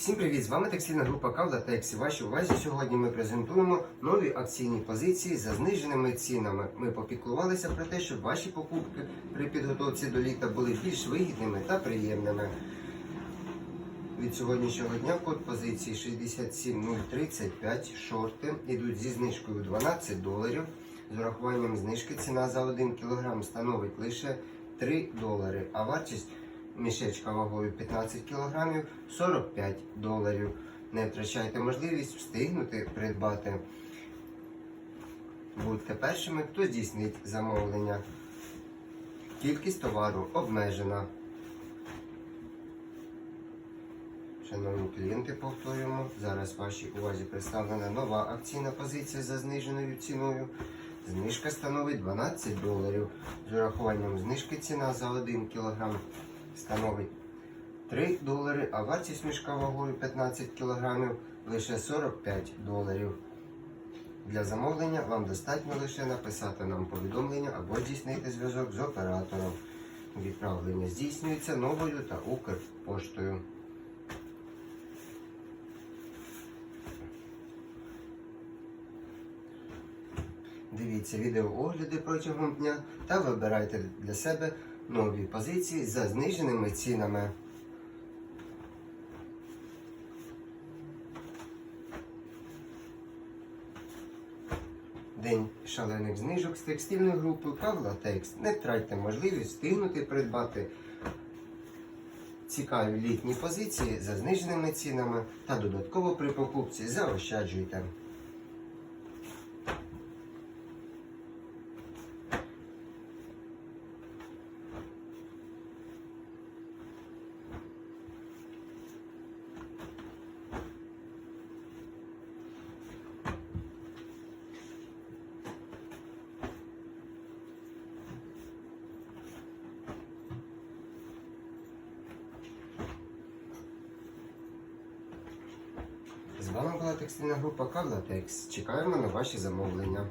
Всім привіт! З вами текстильна група Кавла Текс. Вашій увазі сьогодні ми презентуємо нові акційні позиції за зниженими цінами. Ми попіклувалися про те, щоб ваші покупки при підготовці до літа були більш вигідними та приємними. Від сьогоднішнього дня код позиції 67035 шорти йдуть зі знижкою 12 доларів. З урахуванням знижки ціна за 1 кг становить лише 3 долари, а вартість мішечка вагою 15 кг 45 доларів. Не втрачайте можливість встигнути придбати. Будьте першими, хто здійснить замовлення. Кількість товару обмежена. Шановні клієнти, повторюємо, зараз вашій увазі представлена нова акційна позиція за зниженою ціною. Знижка становить 12 доларів. З урахуванням знижки ціна за 1 кг становить 3 долари, а вартість мішка вагою 15 кг лише 45 доларів. Для замовлення вам достатньо лише написати нам повідомлення або здійснити зв'язок з оператором. Відправлення здійснюється новою та Укрпоштою. Дивіться відеоогляди протягом дня та вибирайте для себе нові позиції за зниженими цінами. День шалених знижок з текстильною групою Павла Текст. Не втратьте можливість встигнути придбати цікаві літні позиції за зниженими цінами та додатково при покупці заощаджуйте. Вами була текстильна група Кавлатекс. Чекаємо на ваші замовлення.